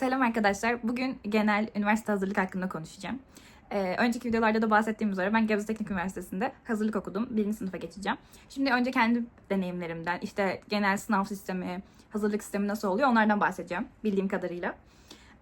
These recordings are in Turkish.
Selam arkadaşlar. Bugün genel üniversite hazırlık hakkında konuşacağım. Ee, önceki videolarda da bahsettiğim üzere ben Gebze Teknik Üniversitesi'nde hazırlık okudum. Birinci sınıfa geçeceğim. Şimdi önce kendi deneyimlerimden, işte genel sınav sistemi, hazırlık sistemi nasıl oluyor onlardan bahsedeceğim bildiğim kadarıyla.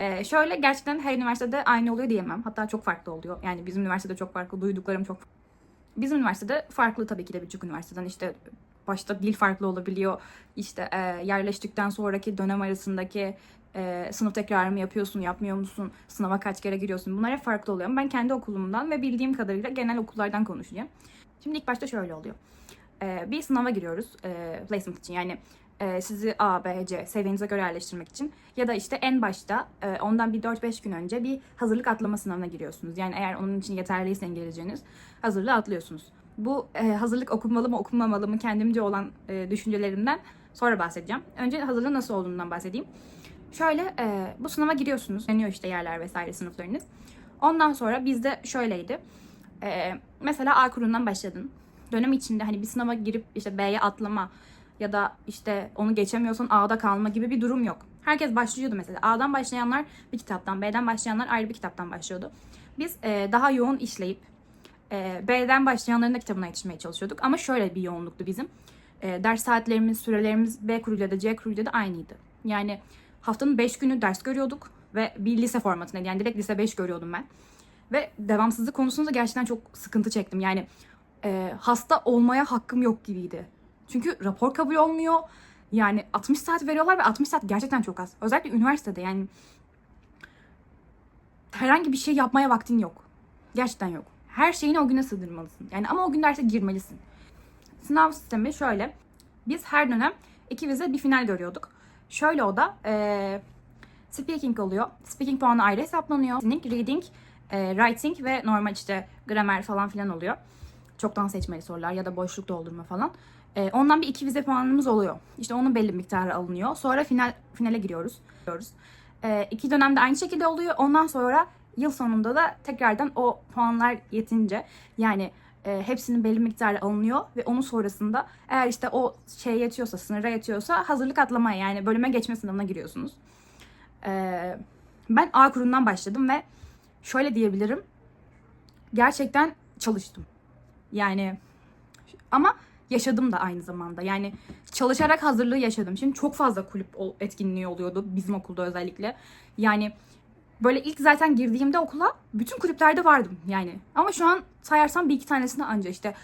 Ee, şöyle gerçekten her üniversitede aynı oluyor diyemem. Hatta çok farklı oluyor. Yani bizim üniversitede çok farklı, duyduklarım çok Bizim üniversitede farklı tabii ki de birçok üniversiteden işte başta dil farklı olabiliyor. İşte e, yerleştikten sonraki dönem arasındaki e, sınıf tekrarı mı yapıyorsun, yapmıyor musun, sınava kaç kere giriyorsun bunlar hep farklı oluyor. Ben kendi okulumdan ve bildiğim kadarıyla genel okullardan konuşacağım. Şimdi ilk başta şöyle oluyor. E, bir sınava giriyoruz e, placement için yani e, sizi A, B, C seviyenize göre yerleştirmek için ya da işte en başta e, ondan bir 4-5 gün önce bir hazırlık atlama sınavına giriyorsunuz. Yani eğer onun için yeterliyse İngilizceniz hazırlığı atlıyorsunuz. Bu e, hazırlık okunmalı mı okunmamalı mı kendimce olan e, düşüncelerimden sonra bahsedeceğim. Önce hazırlığın nasıl olduğundan bahsedeyim. Şöyle e, bu sınava giriyorsunuz. Deniyor işte yerler vesaire sınıflarınız. Ondan sonra bizde şöyleydi. E, mesela A kurundan başladın. Dönem içinde hani bir sınava girip işte B'ye atlama ya da işte onu geçemiyorsan A'da kalma gibi bir durum yok. Herkes başlıyordu mesela. A'dan başlayanlar bir kitaptan, B'den başlayanlar ayrı bir kitaptan başlıyordu. Biz e, daha yoğun işleyip e, B'den başlayanların da kitabına yetişmeye çalışıyorduk. Ama şöyle bir yoğunluktu bizim. E, ders saatlerimiz, sürelerimiz B kuruyla da C kuruyla da aynıydı. Yani haftanın 5 günü ders görüyorduk ve bir lise formatındaydı. Yani direkt lise 5 görüyordum ben. Ve devamsızlık konusunda gerçekten çok sıkıntı çektim. Yani e, hasta olmaya hakkım yok gibiydi. Çünkü rapor kabul olmuyor. Yani 60 saat veriyorlar ve 60 saat gerçekten çok az. Özellikle üniversitede yani herhangi bir şey yapmaya vaktin yok. Gerçekten yok. Her şeyini o güne sığdırmalısın. Yani ama o gün derse girmelisin. Sınav sistemi şöyle. Biz her dönem iki vize bir final görüyorduk. Şöyle o da eee, speaking oluyor. Speaking puanı ayrı hesaplanıyor. Reading, eee, writing ve normal işte gramer falan filan oluyor. Çoktan seçmeli sorular ya da boşluk doldurma falan. Eee, ondan bir iki vize puanımız oluyor. İşte onun belli bir miktarı alınıyor. Sonra final finale giriyoruz. giriyoruz. Eee iki dönemde aynı şekilde oluyor. Ondan sonra yıl sonunda da tekrardan o puanlar yetince yani e, hepsinin belli miktarı alınıyor ve onun sonrasında eğer işte o şey yetiyorsa, sınıra yetiyorsa hazırlık atlamaya yani bölüme geçme sınavına giriyorsunuz. E, ben A kurundan başladım ve şöyle diyebilirim. Gerçekten çalıştım. Yani ama yaşadım da aynı zamanda. Yani çalışarak hazırlığı yaşadım. Şimdi çok fazla kulüp etkinliği oluyordu bizim okulda özellikle. Yani böyle ilk zaten girdiğimde okula bütün kulüplerde vardım yani. Ama şu an sayarsam bir iki tanesini anca işte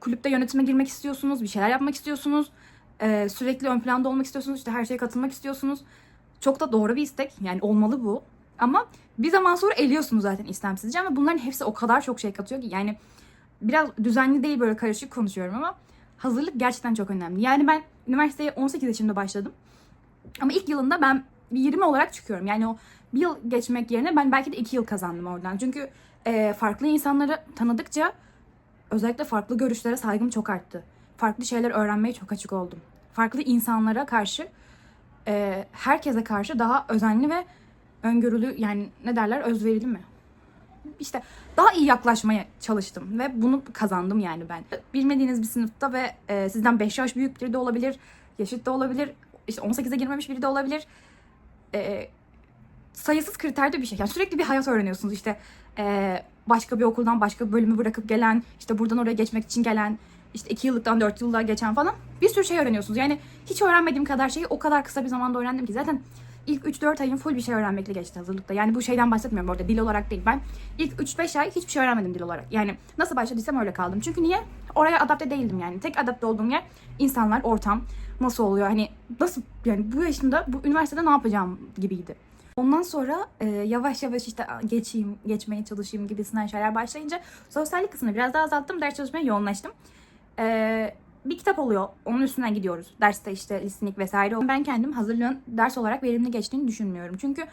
kulüpte yönetime girmek istiyorsunuz, bir şeyler yapmak istiyorsunuz. Ee, sürekli ön planda olmak istiyorsunuz, işte her şeye katılmak istiyorsunuz. Çok da doğru bir istek. Yani olmalı bu. Ama bir zaman sonra eliyorsunuz zaten istemsizce ama bunların hepsi o kadar çok şey katıyor ki yani biraz düzenli değil böyle karışık konuşuyorum ama hazırlık gerçekten çok önemli. Yani ben üniversiteye 18 yaşında başladım. Ama ilk yılında ben 20 olarak çıkıyorum. Yani o bir yıl geçmek yerine ben belki de iki yıl kazandım oradan. Çünkü e, farklı insanları tanıdıkça özellikle farklı görüşlere saygım çok arttı. Farklı şeyler öğrenmeye çok açık oldum. Farklı insanlara karşı, e, herkese karşı daha özenli ve öngörülü yani ne derler özverili mi? İşte daha iyi yaklaşmaya çalıştım ve bunu kazandım yani ben. Bilmediğiniz bir sınıfta ve e, sizden 5 yaş büyük biri de olabilir, yaşıt da olabilir, işte 18'e girmemiş biri de olabilir. E, sayısız kriterde bir şey. Yani sürekli bir hayat öğreniyorsunuz işte eee, başka bir okuldan başka bir bölümü bırakıp gelen, işte buradan oraya geçmek için gelen, işte iki yıllıktan dört yıllığa geçen falan bir sürü şey öğreniyorsunuz. Yani hiç öğrenmediğim kadar şeyi o kadar kısa bir zamanda öğrendim ki zaten ilk 3-4 ayım full bir şey öğrenmekle geçti hazırlıkta. Yani bu şeyden bahsetmiyorum orada dil olarak değil. Ben ilk 3-5 ay hiçbir şey öğrenmedim dil olarak. Yani nasıl başladıysam öyle kaldım. Çünkü niye? Oraya adapte değildim yani. Tek adapte olduğum yer insanlar, ortam nasıl oluyor? Hani nasıl yani bu yaşımda bu üniversitede ne yapacağım gibiydi. Ondan sonra e, yavaş yavaş işte "Aa, geçeyim, geçmeye çalışayım gibisinden şeyler başlayınca sosyallik kısmını biraz daha azalttım. Ders çalışmaya yoğunlaştım. E, bir kitap oluyor. Onun üstünden gidiyoruz. Derste işte listening vesaire. Ben kendim hazırlığın ders olarak verimli geçtiğini düşünmüyorum. Çünkü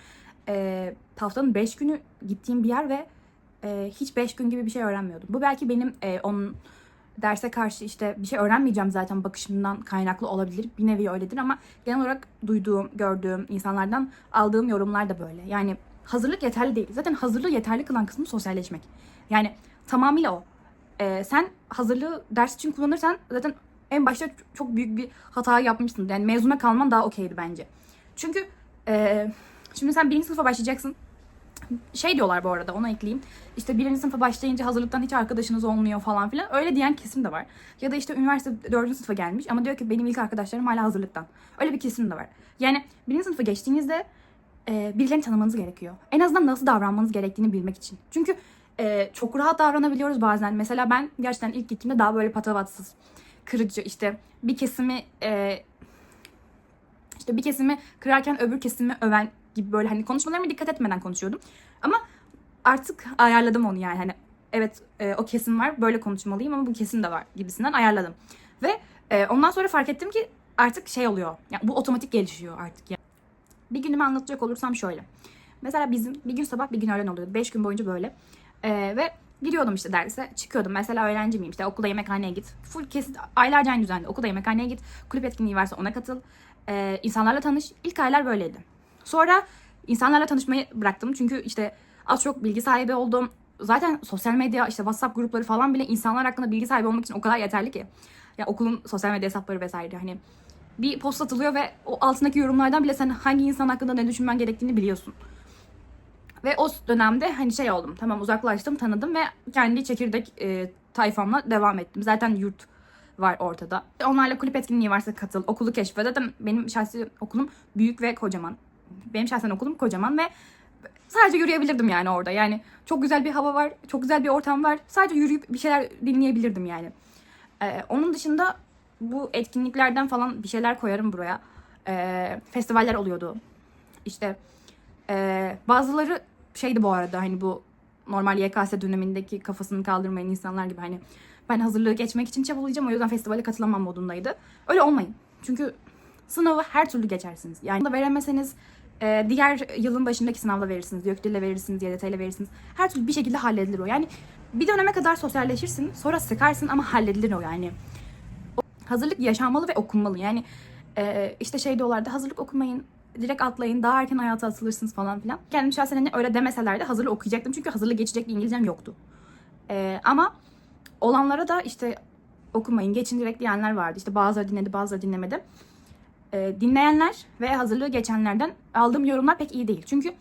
e, haftanın 5 günü gittiğim bir yer ve e, hiç 5 gün gibi bir şey öğrenmiyordum. Bu belki benim e, onun derse karşı işte bir şey öğrenmeyeceğim zaten bakışımdan kaynaklı olabilir. Bir nevi öyledir ama genel olarak duyduğum, gördüğüm insanlardan aldığım yorumlar da böyle. Yani hazırlık yeterli değil. Zaten hazırlığı yeterli kılan kısmı sosyalleşmek. Yani tamamıyla o. Ee, sen hazırlığı ders için kullanırsan zaten en başta çok büyük bir hata yapmışsın. Yani mezuna kalman daha okeydi bence. Çünkü e, Şimdi sen birinci sınıfa başlayacaksın. Şey diyorlar bu arada ona ekleyeyim. İşte birinci sınıfa başlayınca hazırlıktan hiç arkadaşınız olmuyor falan filan. Öyle diyen kesim de var. Ya da işte üniversite dördüncü sınıfa gelmiş ama diyor ki benim ilk arkadaşlarım hala hazırlıktan. Öyle bir kesim de var. Yani birinci sınıfa geçtiğinizde e, birilerini tanımanız gerekiyor. En azından nasıl davranmanız gerektiğini bilmek için. Çünkü e, çok rahat davranabiliyoruz bazen. Mesela ben gerçekten ilk gittiğimde daha böyle patavatsız, kırıcı işte bir kesimi e, işte bir kesimi kırarken öbür kesimi öven gibi böyle hani konuşmalarıma dikkat etmeden konuşuyordum. Ama artık ayarladım onu yani hani evet e, o kesim var böyle konuşmalıyım ama bu kesim de var gibisinden ayarladım. Ve e, ondan sonra fark ettim ki artık şey oluyor. Yani bu otomatik gelişiyor artık. Yani. Bir günümü anlatacak olursam şöyle. Mesela bizim bir gün sabah bir gün öğlen oluyordu. Beş gün boyunca böyle. E, ve giriyordum işte derse. Çıkıyordum. Mesela öğrenci miyim? İşte okulda yemekhaneye git. Full kesit aylarca aynı düzenli. Okulda yemekhaneye git. Kulüp etkinliği varsa ona katıl. E, insanlarla tanış. İlk aylar böyleydi. Sonra insanlarla tanışmayı bıraktım. Çünkü işte az çok bilgi sahibi oldum. Zaten sosyal medya işte WhatsApp grupları falan bile insanlar hakkında bilgi sahibi olmak için o kadar yeterli ki. Ya okulun sosyal medya hesapları vesaire hani bir post atılıyor ve o altındaki yorumlardan bile sen hangi insan hakkında ne düşünmen gerektiğini biliyorsun. Ve o dönemde hani şey oldum. Tamam uzaklaştım, tanıdım ve kendi çekirdek e, tayfamla devam ettim. Zaten yurt var ortada. Onlarla kulüp etkinliği varsa katıl, okulu keşfe. Zaten benim şahsi okulum büyük ve kocaman. Benim şahsen okulum kocaman ve sadece yürüyebilirdim yani orada. Yani çok güzel bir hava var, çok güzel bir ortam var. Sadece yürüyüp bir şeyler dinleyebilirdim yani. Ee, onun dışında bu etkinliklerden falan bir şeyler koyarım buraya. Ee, festivaller oluyordu. İşte ee, bazıları şeydi bu arada hani bu normal YKS dönemindeki kafasını kaldırmayan insanlar gibi hani ben hazırlığı geçmek için çabalayacağım o yüzden festivale katılamam modundaydı. Öyle olmayın. Çünkü sınavı her türlü geçersiniz. Yani da veremeseniz e, diğer yılın başındaki sınavda verirsiniz. YÖKDİL'le verirsiniz, YDT'yle verirsiniz. Her türlü bir şekilde halledilir o. Yani bir döneme kadar sosyalleşirsin, sonra sıkarsın ama halledilir o yani. O- Hazırlık yaşanmalı ve okunmalı. Yani e, işte şey diyorlardı hazırlık okumayın, direkt atlayın, daha erken hayata atılırsınız falan filan. Kendim şahsen hani öyle demeseler de hazırlık okuyacaktım. Çünkü hazırlık geçecek İngilizcem yoktu. E, ama olanlara da işte okumayın, geçin direkt diyenler vardı. İşte bazıları dinledi, bazıları dinlemedi. E, dinleyenler ve hazırlığı geçenlerden aldığım yorumlar pek iyi değil. Çünkü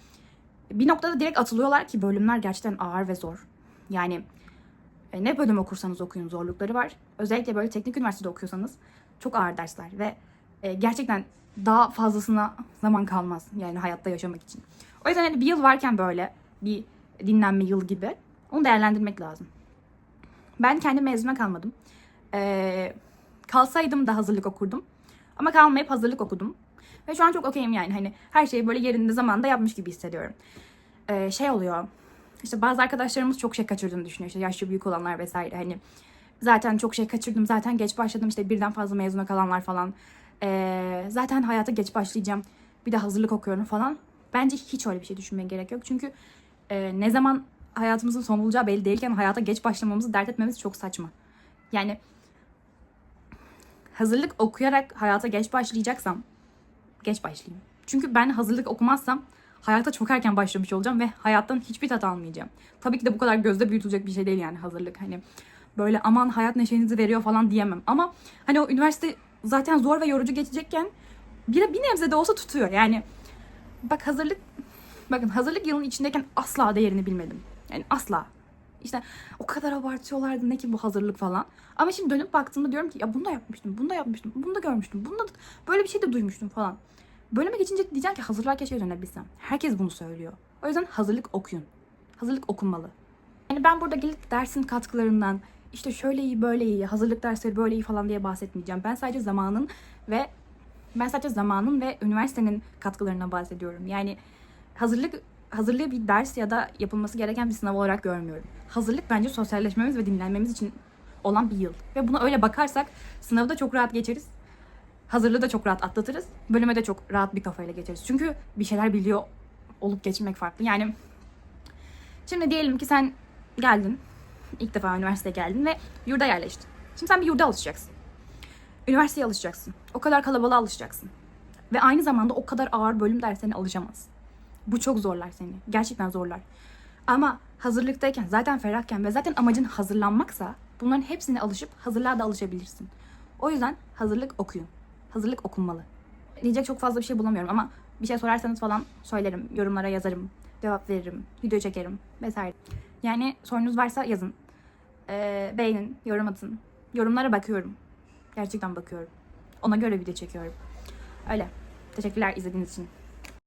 bir noktada direkt atılıyorlar ki bölümler gerçekten ağır ve zor. Yani e, ne bölüm okursanız okuyun zorlukları var. Özellikle böyle teknik üniversitede okuyorsanız çok ağır dersler ve e, gerçekten daha fazlasına zaman kalmaz yani hayatta yaşamak için. O yüzden hani bir yıl varken böyle bir dinlenme yıl gibi onu değerlendirmek lazım. Ben kendi mezuna kalmadım. Ee, kalsaydım da hazırlık okurdum. Ama kalmayıp hazırlık okudum. Ve şu an çok okeyim yani. Hani her şeyi böyle yerinde zamanda yapmış gibi hissediyorum. Ee, şey oluyor. İşte bazı arkadaşlarımız çok şey kaçırdığını düşünüyor. İşte yaşlı büyük olanlar vesaire. Hani zaten çok şey kaçırdım. Zaten geç başladım. İşte birden fazla mezuna kalanlar falan. Ee, zaten hayata geç başlayacağım. Bir de hazırlık okuyorum falan. Bence hiç öyle bir şey düşünmeye gerek yok. Çünkü e, ne zaman hayatımızın son bulacağı belli değilken hayata geç başlamamızı dert etmemiz çok saçma. Yani hazırlık okuyarak hayata geç başlayacaksam geç başlayayım. Çünkü ben hazırlık okumazsam hayata çok erken başlamış olacağım ve hayattan hiçbir tat almayacağım. Tabii ki de bu kadar gözde büyütülecek bir şey değil yani hazırlık. Hani böyle aman hayat neşenizi veriyor falan diyemem. Ama hani o üniversite zaten zor ve yorucu geçecekken bir, bir nebze de olsa tutuyor. Yani bak hazırlık bakın hazırlık yılının içindeyken asla değerini bilmedim. Yani asla. İşte o kadar abartıyorlardı ne ki bu hazırlık falan. Ama şimdi dönüp baktığımda diyorum ki ya bunu da yapmıştım, bunu da yapmıştım, bunu da görmüştüm, bunu da böyle bir şey de duymuştum falan. Bölüme geçince diyeceğim ki hazırlığa keşke dönebilsem. Herkes bunu söylüyor. O yüzden hazırlık okuyun. Hazırlık okunmalı. Yani ben burada gelip dersin katkılarından işte şöyle iyi böyle iyi, hazırlık dersleri böyle iyi falan diye bahsetmeyeceğim. Ben sadece zamanın ve ben sadece zamanın ve üniversitenin katkılarına bahsediyorum. Yani hazırlık hazırlığı bir ders ya da yapılması gereken bir sınav olarak görmüyorum. Hazırlık bence sosyalleşmemiz ve dinlenmemiz için olan bir yıl. Ve buna öyle bakarsak sınavı da çok rahat geçeriz. Hazırlığı da çok rahat atlatırız. Bölüme de çok rahat bir kafayla geçeriz. Çünkü bir şeyler biliyor olup geçmek farklı. Yani şimdi diyelim ki sen geldin. İlk defa üniversiteye geldin ve yurda yerleştin. Şimdi sen bir yurda alışacaksın. Üniversiteye alışacaksın. O kadar kalabalığa alışacaksın. Ve aynı zamanda o kadar ağır bölüm derslerine alışamazsın. Bu çok zorlar seni. Gerçekten zorlar. Ama hazırlıktayken, zaten ferahken ve zaten amacın hazırlanmaksa bunların hepsine alışıp hazırlığa da alışabilirsin. O yüzden hazırlık okuyun. Hazırlık okunmalı. Diyecek çok fazla bir şey bulamıyorum ama Bir şey sorarsanız falan söylerim. Yorumlara yazarım. Cevap veririm. Video çekerim. Vesaire. Yani sorunuz varsa yazın. Ee, beğenin. Yorum atın. Yorumlara bakıyorum. Gerçekten bakıyorum. Ona göre video çekiyorum. Öyle. Teşekkürler izlediğiniz için.